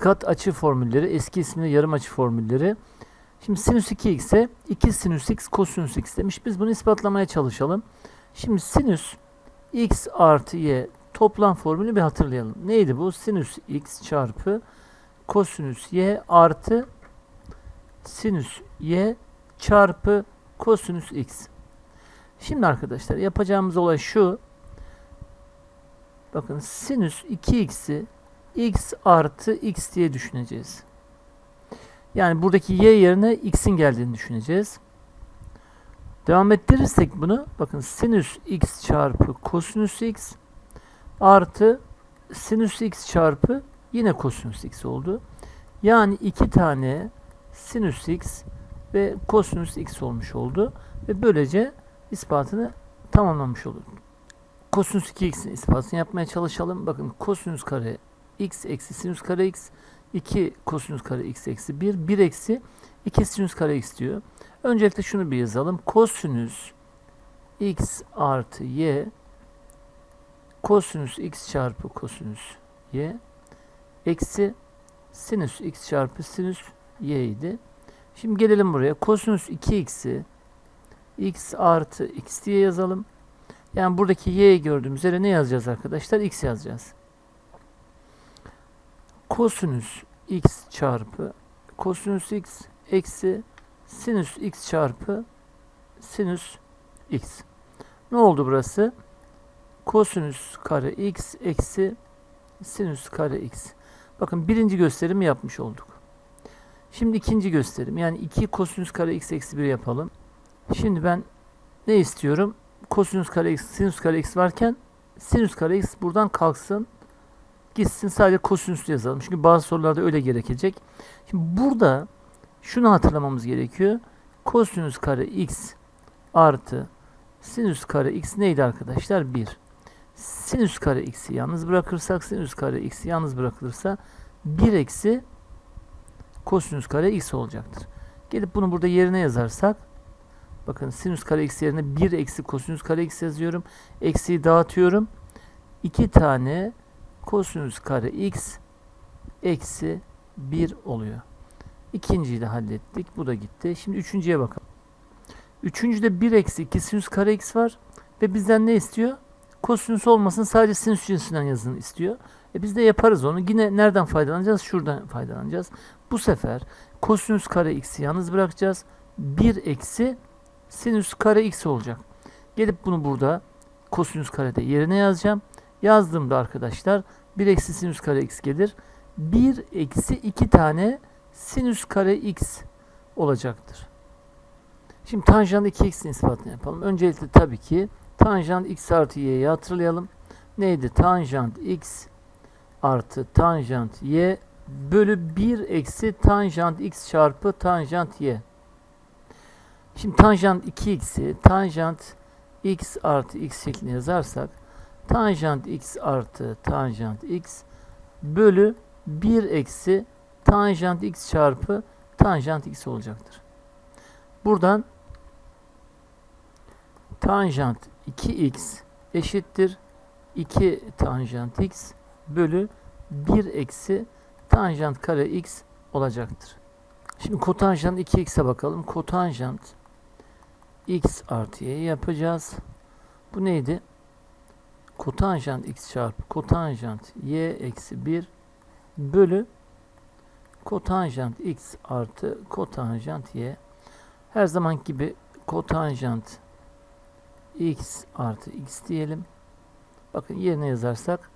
kat açı formülleri, eski ismiyle yarım açı formülleri. Şimdi sinüs 2x'e 2 sinüs x kosinüs x demiş. Biz bunu ispatlamaya çalışalım. Şimdi sinüs x artı y toplam formülü bir hatırlayalım. Neydi bu? Sinüs x çarpı kosinüs y artı sinüs y çarpı kosinüs x. Şimdi arkadaşlar yapacağımız olay şu. Bakın sinüs 2x'i x artı x diye düşüneceğiz. Yani buradaki y yerine x'in geldiğini düşüneceğiz. Devam ettirirsek bunu bakın sinüs x çarpı kosinüs x artı sinüs x çarpı yine kosinüs x oldu. Yani iki tane sinüs x ve kosinüs x olmuş oldu. Ve böylece ispatını tamamlamış olduk. Kosinüs 2x'in ispatını yapmaya çalışalım. Bakın kosinüs kare x eksi sinüs kare x 2 kosinüs kare x eksi 1 1 eksi 2 sinüs kare x diyor. Öncelikle şunu bir yazalım. Kosinüs x artı y kosinüs x çarpı kosinüs y eksi sinüs x çarpı sinüs y idi. Şimdi gelelim buraya. Kosinüs 2x'i x artı x diye yazalım. Yani buradaki y'yi gördüğümüz yere ne yazacağız arkadaşlar? x yazacağız. Kosinüs x çarpı kosinüs x eksi sinüs x çarpı sinüs x. Ne oldu burası? Kosinüs kare x eksi sinüs kare x. Bakın birinci gösterimi yapmış olduk. Şimdi ikinci gösterim. Yani 2 kosinüs kare x eksi 1 yapalım. Şimdi ben ne istiyorum? Kosinüs kare x, sinüs kare x varken sinüs kare x buradan kalksın. Gitsin sadece kosinüs yazalım. Çünkü bazı sorularda öyle gerekecek. Şimdi burada şunu hatırlamamız gerekiyor. Kosinüs kare x artı sinüs kare x neydi arkadaşlar? 1. Sinüs kare x'i yalnız bırakırsak sinüs kare x'i yalnız bırakılırsa 1 eksi kosinüs kare x olacaktır. Gelip bunu burada yerine yazarsak bakın sinüs kare x yerine 1 eksi kosinüs kare x yazıyorum. Eksiyi dağıtıyorum. 2 tane kosinüs kare x eksi 1 oluyor. İkinciyi de hallettik. Bu da gitti. Şimdi üçüncüye bakalım. Üçüncüde 1 eksi 2 sinüs kare x var. Ve bizden ne istiyor? Kosinüs olmasın sadece sinüs cinsinden yazın istiyor. E biz de yaparız onu. Yine nereden faydalanacağız? Şuradan faydalanacağız. Bu sefer kosinüs kare x'i yalnız bırakacağız. 1 eksi sinüs kare x olacak. Gelip bunu burada kosinüs karede yerine yazacağım. Yazdığımda arkadaşlar 1 eksi sinüs kare x gelir. 1 eksi 2 tane sinüs kare x olacaktır. Şimdi tanjant 2x'in ispatını yapalım. Öncelikle tabii ki tanjant x artı y'yi hatırlayalım. Neydi? Tanjant x artı tanjant y bölü 1 eksi tanjant x çarpı tanjant y. Şimdi tanjant 2x'i tanjant x artı x şeklinde yazarsak tanjant x artı tanjant x bölü 1 eksi tanjant x çarpı tanjant x olacaktır. Buradan tanjant 2x eşittir 2 tanjant x bölü 1 eksi tanjant kare x olacaktır. Şimdi kotanjant 2x'e bakalım. Kotanjant x artı y yapacağız. Bu neydi? Kotanjant x çarpı kotanjant y eksi 1 bölü kotanjant x artı kotanjant y. Her zaman gibi kotanjant x artı x diyelim. Bakın yerine yazarsak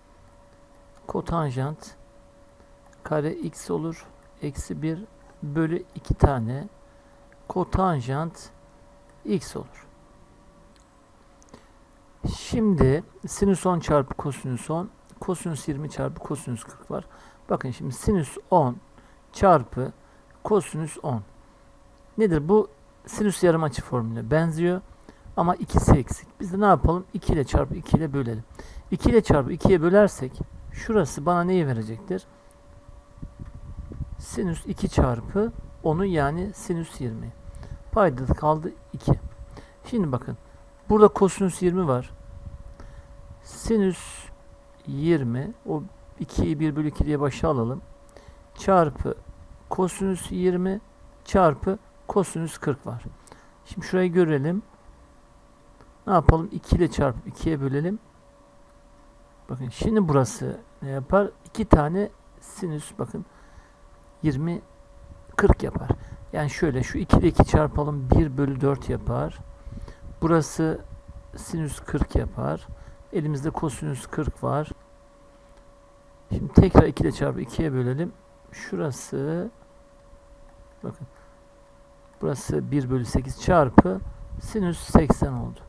kotanjant kare x olur. Eksi 1 bölü 2 tane kotanjant x olur. Şimdi sinüs 10 çarpı kosinüs 10 kosinüs 20 çarpı kosinüs 40 var. Bakın şimdi sinüs 10 çarpı kosinüs 10. Nedir bu? Sinüs yarım açı formülüne benziyor. Ama ikisi eksik. Biz de ne yapalım? 2 ile çarpı 2 ile bölelim. 2 ile çarpı 2'ye bölersek şurası bana neyi verecektir? Sinüs 2 çarpı 10'u yani sinüs 20. Payda kaldı 2. Şimdi bakın. Burada kosinüs 20 var. Sinüs 20. O 2'yi 1 bölü 2 diye başa alalım. çarpı kosinüs 20 çarpı kosinüs 40 var. Şimdi şurayı görelim. Ne yapalım? 2 ile çarpıp 2'ye bölelim. Bakın şimdi burası ne yapar? 2 tane sinüs bakın 20 40 yapar. Yani şöyle şu 2 ile 2 çarpalım 1 bölü 4 yapar. Burası sinüs 40 yapar. Elimizde kosinüs 40 var. Şimdi tekrar 2 ile çarpı 2'ye bölelim. Şurası bakın burası 1 bölü 8 çarpı sinüs 80 oldu.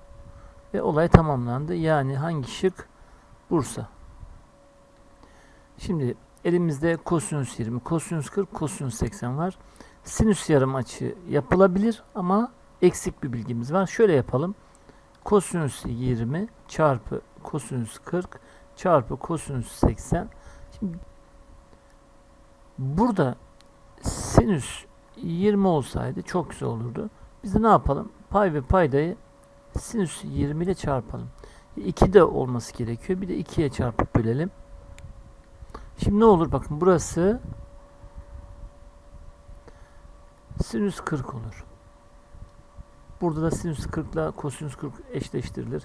Ve olay tamamlandı. Yani hangi şık? Bursa. Şimdi elimizde kosinüs 20, kosinüs 40, kosinüs 80 var. Sinüs yarım açı yapılabilir ama eksik bir bilgimiz var. Şöyle yapalım. Kosinüs 20 çarpı kosinüs 40 çarpı kosinüs 80. Şimdi burada sinüs 20 olsaydı çok güzel olurdu. Biz de ne yapalım? Pay ve paydayı sinüs 20 ile çarpalım. 2 de olması gerekiyor. Bir de 2'ye çarpıp bölelim. Şimdi ne olur? Bakın burası sinüs 40 olur. Burada da sinüs 40 ile kosinüs 40 eşleştirilir.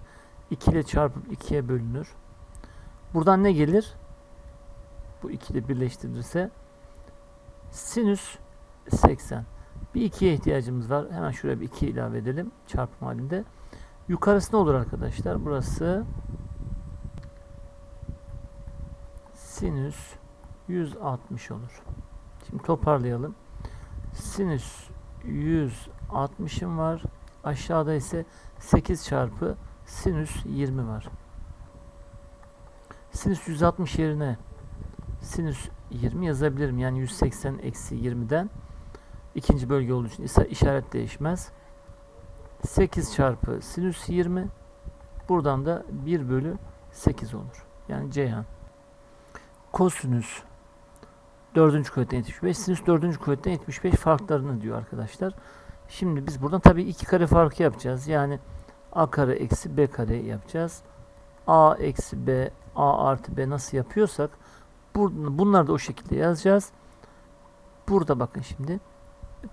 2 ile çarpıp 2'ye bölünür. Buradan ne gelir? Bu 2 ile birleştirilirse sinüs 80. Bir 2'ye ihtiyacımız var. Hemen şuraya bir 2 ilave edelim çarpım halinde. Yukarısı ne olur arkadaşlar? Burası sinüs 160 olur. Şimdi toparlayalım. Sinüs 160'ım var. Aşağıda ise 8 çarpı sinüs 20 var. Sinüs 160 yerine sinüs 20 yazabilirim. Yani 180 eksi 20'den ikinci bölge olduğu için ise işaret değişmez. 8 çarpı sinüs 20 buradan da 1 bölü 8 olur. Yani Ceyhan. Kosinüs 4. kuvvetten 75, sinüs 4. kuvvetten 75 farklarını diyor arkadaşlar. Şimdi biz buradan tabii iki kare farkı yapacağız. Yani a kare eksi b kare yapacağız. a eksi b, a artı b nasıl yapıyorsak bunları da o şekilde yazacağız. Burada bakın şimdi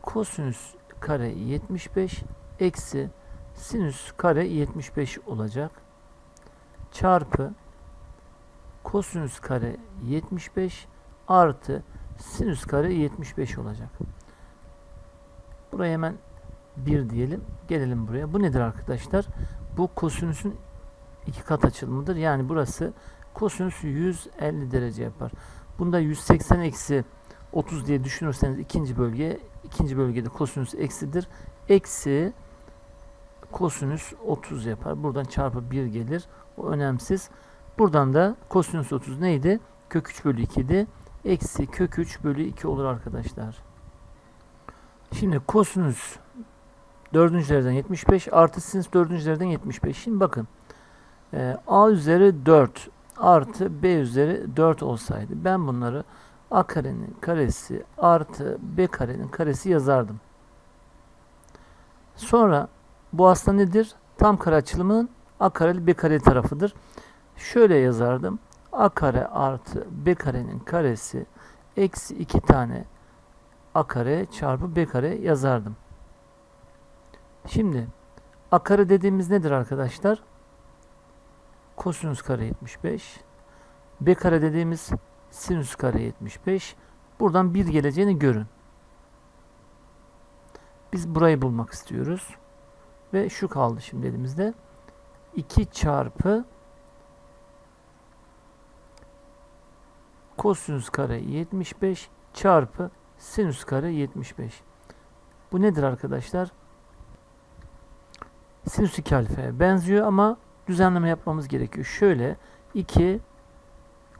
kosinüs kare 75 eksi sinüs kare 75 olacak. Çarpı kosinüs kare 75 artı sinüs kare 75 olacak. Buraya hemen 1 diyelim. Gelelim buraya. Bu nedir arkadaşlar? Bu kosinüsün iki kat açılımıdır. Yani burası kosinüs 150 derece yapar. Bunda 180 eksi 30 diye düşünürseniz ikinci bölge ikinci bölgede kosinüs eksidir. Eksi kosinüs 30 yapar. Buradan çarpı 1 gelir. O önemsiz. Buradan da kosinüs 30 neydi? Kök 3 bölü 2 idi. Eksi kök 3 bölü 2 olur arkadaşlar. Şimdi kosinüs dördüncülerden 75 artı sinüs dördüncülerden 75. Şimdi bakın. E, A üzeri 4 artı B üzeri 4 olsaydı ben bunları A karenin karesi artı B karenin karesi yazardım. Sonra bu aslında nedir? Tam kare açılımının A kareli B kareli tarafıdır. Şöyle yazardım. A kare artı B karenin karesi eksi 2 tane A kare çarpı B kare yazardım. Şimdi A kare dediğimiz nedir arkadaşlar? Kosinüs kare 75. B kare dediğimiz sinüs kare 75. Buradan 1 geleceğini görün. Biz burayı bulmak istiyoruz. Ve şu kaldı şimdi elimizde. 2 çarpı kosinüs kare 75 çarpı sinüs kare 75. Bu nedir arkadaşlar? Sinüs 2 alfaya benziyor ama düzenleme yapmamız gerekiyor. Şöyle 2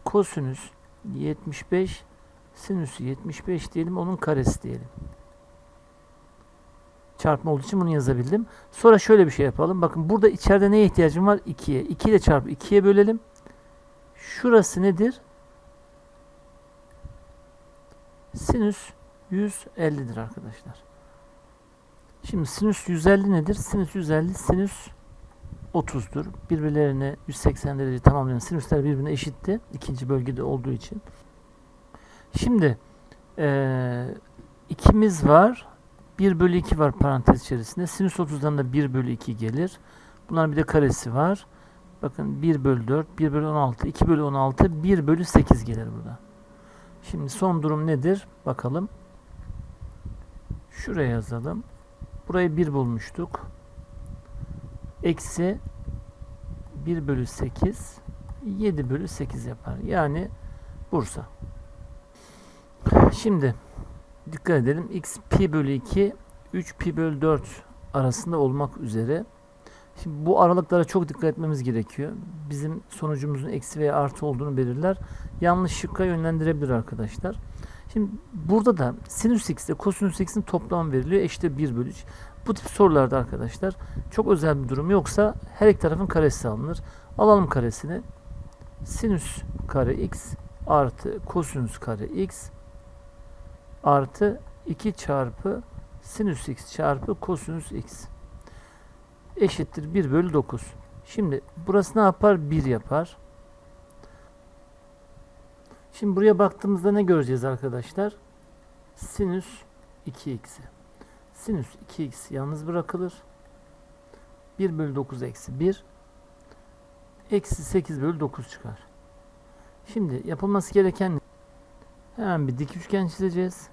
kosinüs 75 sinüs 75 diyelim onun karesi diyelim. Çarpma olduğu için bunu yazabildim. Sonra şöyle bir şey yapalım. Bakın burada içeride neye ihtiyacım var? 2'ye. 2 ile çarpı 2'ye bölelim. Şurası nedir? Sinüs 150'dir arkadaşlar. Şimdi sinüs 150 nedir? Sinüs 150 sinüs 30'dur. Birbirlerine 180 derece tamamlayan sinüsler birbirine eşitti. ikinci bölgede olduğu için. Şimdi Ee, ikimiz var. 1 bölü 2 var parantez içerisinde. Sinüs 30'dan da 1 bölü 2 gelir. Bunların bir de karesi var. Bakın 1 bölü 4, 1 bölü 16, 2 bölü 16, 1 bölü 8 gelir burada. Şimdi son durum nedir? Bakalım. Şuraya yazalım. Burayı 1 bulmuştuk. Eksi 1 bölü 8, 7 bölü 8 yapar. Yani Bursa. Şimdi dikkat edelim. x pi bölü 2 3 pi bölü 4 arasında olmak üzere. Şimdi bu aralıklara çok dikkat etmemiz gerekiyor. Bizim sonucumuzun eksi veya artı olduğunu belirler. Yanlış şıkka yönlendirebilir arkadaşlar. Şimdi burada da sinüs x ile kosinüs x'in toplamı veriliyor. Eşittir 1 bölü 3. Bu tip sorularda arkadaşlar çok özel bir durum yoksa her iki tarafın karesi alınır. Alalım karesini. Sinüs kare x artı kosinüs kare x artı 2 çarpı sinüs x çarpı kosinüs x eşittir 1 bölü 9. Şimdi burası ne yapar? 1 yapar. Şimdi buraya baktığımızda ne göreceğiz arkadaşlar? Sinüs 2x'i. Sinüs 2x yalnız bırakılır. 1 bölü 9 eksi 1. Eksi 8 bölü 9 çıkar. Şimdi yapılması gereken hemen bir dik üçgen çizeceğiz.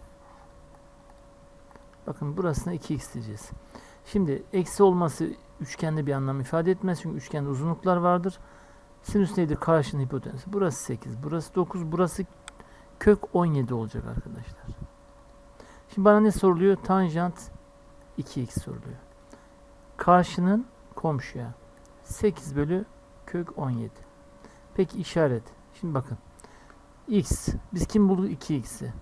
Bakın burasına 2x diyeceğiz. Şimdi eksi olması üçgende bir anlam ifade etmez. Çünkü üçgende uzunluklar vardır. Sinüs nedir? Karşının hipotenüsü. Burası 8, burası 9, burası kök 17 olacak arkadaşlar. Şimdi bana ne soruluyor? Tanjant 2x soruluyor. Karşının komşuya 8 bölü kök 17. Peki işaret. Şimdi bakın. x. Biz kim bulduk? 2x'i.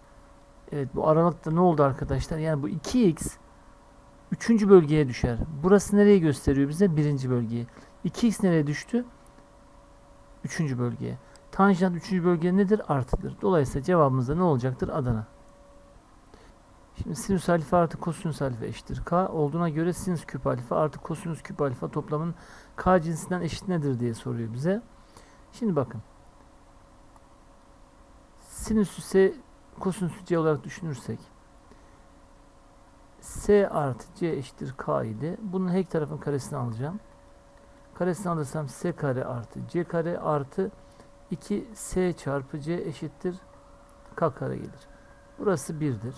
Evet bu aralıkta ne oldu arkadaşlar? Yani bu 2x 3. bölgeye düşer. Burası nereye gösteriyor bize? 1. bölgeye. 2x nereye düştü? 3. bölgeye. Tanjant 3. bölge nedir? Artıdır. Dolayısıyla cevabımız da ne olacaktır? Adana. Şimdi sinüs alfa artı kosinüs alfa eşittir k olduğuna göre sinüs küp alfa artı kosinüs küp alfa toplamın k cinsinden eşit nedir diye soruyor bize. Şimdi bakın. Sinüsü s kosinüsü c olarak düşünürsek s artı c eşittir k idi. Bunun her tarafın karesini alacağım. Karesini alırsam s kare artı c kare artı 2 s çarpı c eşittir k kare gelir. Burası 1'dir.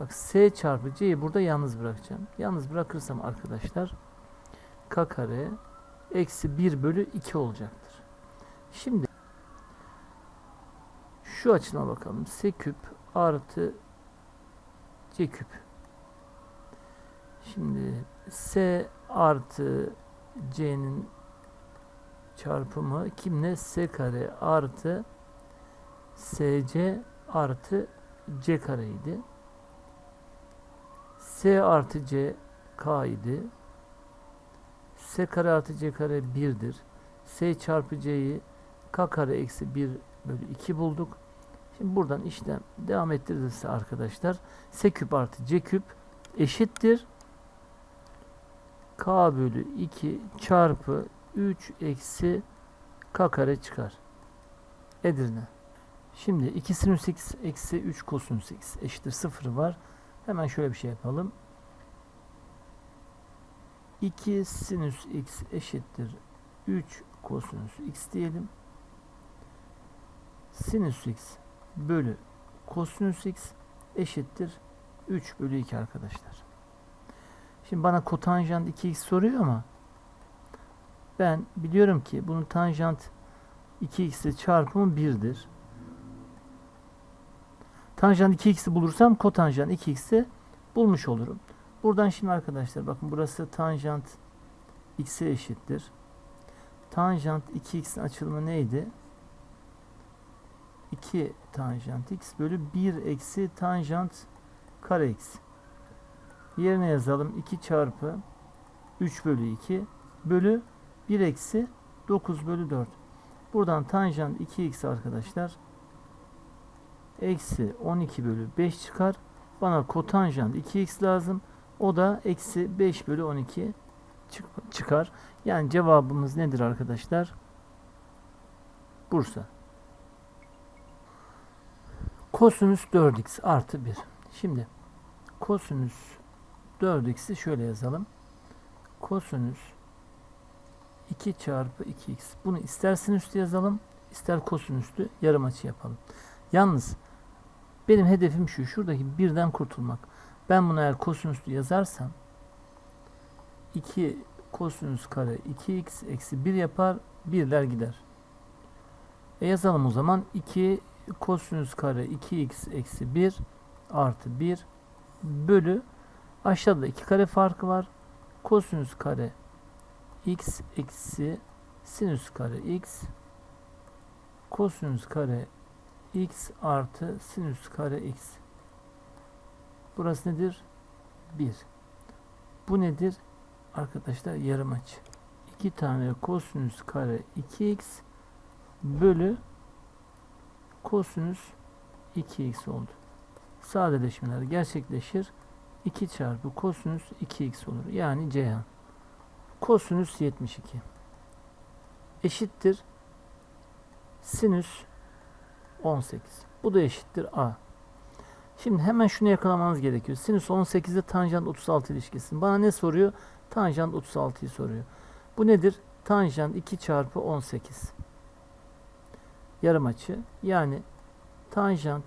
Bak s çarpı c'yi burada yalnız bırakacağım. Yalnız bırakırsam arkadaşlar k kare eksi 1 bölü 2 olacaktır. Şimdi şu açına bakalım. s küp artı c küp. Şimdi s artı c'nin çarpımı kimle? s kare artı sc artı c kareydi. S artı C K idi. S kare artı C kare 1'dir. S çarpı C'yi K kare eksi 1 bölü 2 bulduk. Şimdi buradan işlem devam ettirirse arkadaşlar S küp artı C küp eşittir. K bölü 2 çarpı 3 eksi K kare çıkar. Edirne. Şimdi 2 sinüs x eksi 3 kosinüs x eşittir 0 var. Hemen şöyle bir şey yapalım. 2 sinüs x eşittir 3 kosinüs x diyelim. Sinüs x bölü kosinüs x eşittir 3 bölü 2 arkadaşlar. Şimdi bana kotanjant 2x soruyor ama ben biliyorum ki bunun tanjant 2x ile çarpımı 1'dir. Tanjant 2x'i bulursam kotanjant 2x'i bulmuş olurum. Buradan şimdi arkadaşlar bakın burası tanjant x'e eşittir. Tanjant 2x'in açılımı neydi? 2 tanjant x bölü 1 eksi tanjant kare x. Yerine yazalım 2 çarpı 3 bölü 2 bölü 1 eksi 9 bölü 4. Buradan tanjant 2x arkadaşlar eksi 12 bölü 5 çıkar. Bana kotanjant 2x lazım. O da eksi 5 bölü 12 çık- çıkar. Yani cevabımız nedir arkadaşlar? Bursa. Kosinüs 4x artı 1. Şimdi kosinüs 4x'i şöyle yazalım. Kosinüs 2 çarpı 2x. Bunu ister sinüslü yazalım, ister kosinüslü yarım açı yapalım. Yalnız benim hedefim şu. Şuradaki birden kurtulmak. Ben bunu eğer kosinüslü yazarsam 2 kosinüs kare 2x eksi 1 yapar. Birler gider. E yazalım o zaman. 2 kosinüs kare 2x eksi 1 artı 1 bölü aşağıda 2 kare farkı var. Kosinüs kare x eksi sinüs kare x kosinüs kare x artı sinüs kare x. Burası nedir? 1. Bu nedir? Arkadaşlar yarım açı. 2 tane kosinüs kare 2x bölü kosinüs 2x oldu. Sadeleşmeler gerçekleşir. 2 çarpı kosinüs 2x olur. Yani Ceyhan. Kosinüs 72 eşittir sinüs 18. Bu da eşittir a. Şimdi hemen şunu yakalamanız gerekiyor. Sinüs 18'de tanjant 36 ilişkisi. Bana ne soruyor? Tanjant 36'yı soruyor. Bu nedir? Tanjant 2 çarpı 18. Yarım açı. Yani tanjant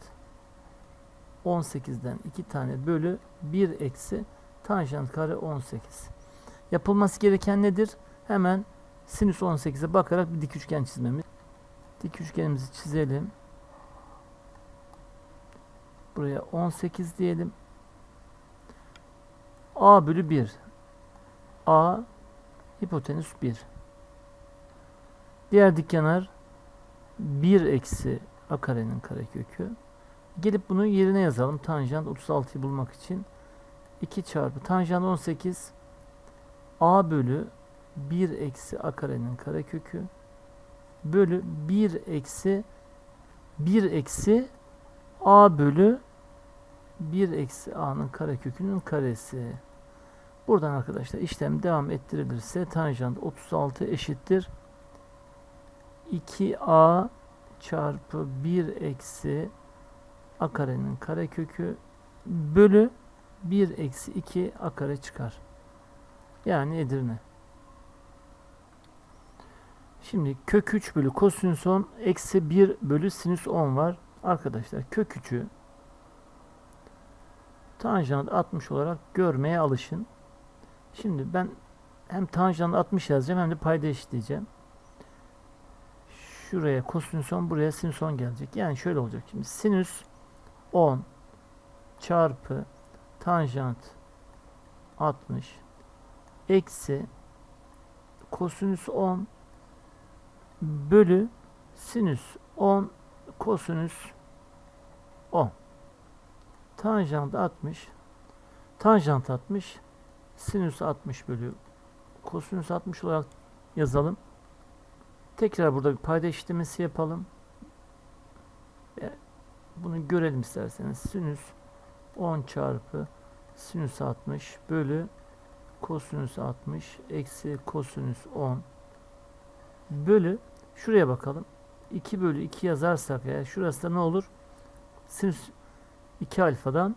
18'den 2 tane bölü 1 eksi tanjant kare 18. Yapılması gereken nedir? Hemen sinüs 18'e bakarak bir dik üçgen çizmemiz. Dik üçgenimizi çizelim. Buraya 18 diyelim. A bölü 1. A hipotenüs 1. Diğer dik kenar 1 eksi a karenin karekökü. Gelip bunu yerine yazalım. Tanjant 36'yı bulmak için. 2 çarpı tanjant 18 a bölü 1 eksi a karenin karekökü bölü 1 eksi 1 eksi a bölü 1 eksi a'nın karekökünün karesi. Buradan arkadaşlar işlem devam ettirilirse tanjant 36 eşittir 2a çarpı 1 eksi a karenin karekökü bölü 1 eksi 2 a kare çıkar. Yani Edirne. Şimdi kök 3 bölü kosinüs 10 eksi 1 bölü sinüs 10 var. Arkadaşlar kök 3'ü tanjant 60 olarak görmeye alışın. Şimdi ben hem tanjant 60 yazacağım hem de payda eşitleyeceğim. Şuraya kosinüs 10 buraya sinüs 10 gelecek. Yani şöyle olacak şimdi sinüs 10 çarpı tanjant 60 eksi kosinüs 10 bölü sinüs 10 kosinüs 10 tanjant 60 tanjant 60 sinüs 60 bölü kosinüs 60 olarak yazalım. Tekrar burada bir payda eşitlemesi yapalım. Bunu görelim isterseniz. Sinüs 10 çarpı sinüs 60 bölü kosinüs 60 eksi kosinüs 10 bölü şuraya bakalım. 2 bölü 2 yazarsak ya şurası da ne olur? Sinüs 2 alfadan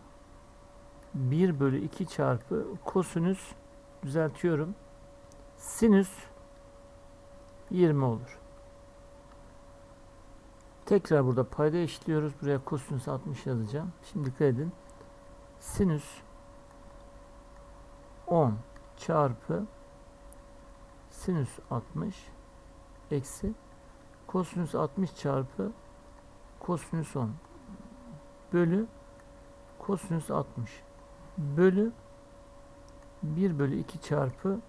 1 bölü 2 çarpı kosinüs düzeltiyorum. Sinüs 20 olur. Tekrar burada payda eşitliyoruz. Buraya kosinüs 60 yazacağım. Şimdi dikkat edin. Sinüs 10 çarpı sinüs 60 eksi kosinüs 60 çarpı kosinüs 10 bölü kosinüs 60 bölü 1 bölü 2 çarpı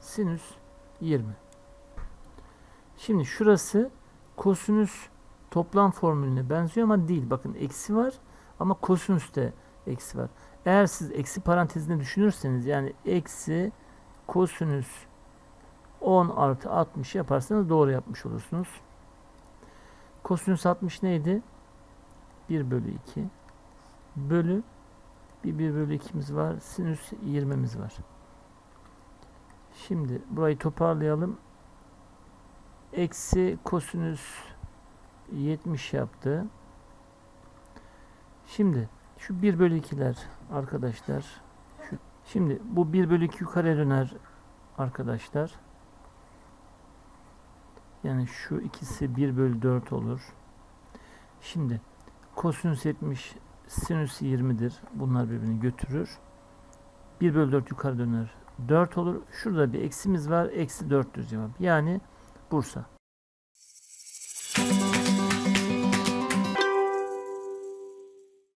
sinüs 20. Şimdi şurası kosinüs toplam formülüne benziyor ama değil. Bakın eksi var ama kosinüste eksi var. Eğer siz eksi parantezini düşünürseniz yani eksi kosinüs 10 artı 60 yaparsanız doğru yapmış olursunuz. Kosinüs 60 neydi? 1 bölü 2 bölü bir 1 bölü 2'miz var. Sinüs 20'miz var. Şimdi burayı toparlayalım. Eksi kosinüs 70 yaptı. Şimdi şu 1 bölü 2'ler arkadaşlar. Şu, şimdi bu 1 bölü 2 yukarıya döner arkadaşlar. Yani şu ikisi 1 bölü 4 olur. Şimdi kosinüs 70 sinüs 20'dir. Bunlar birbirini götürür. 1 bölü 4 yukarı döner. 4 olur. Şurada bir eksimiz var. Eksi 4'tür cevap. Yani Bursa.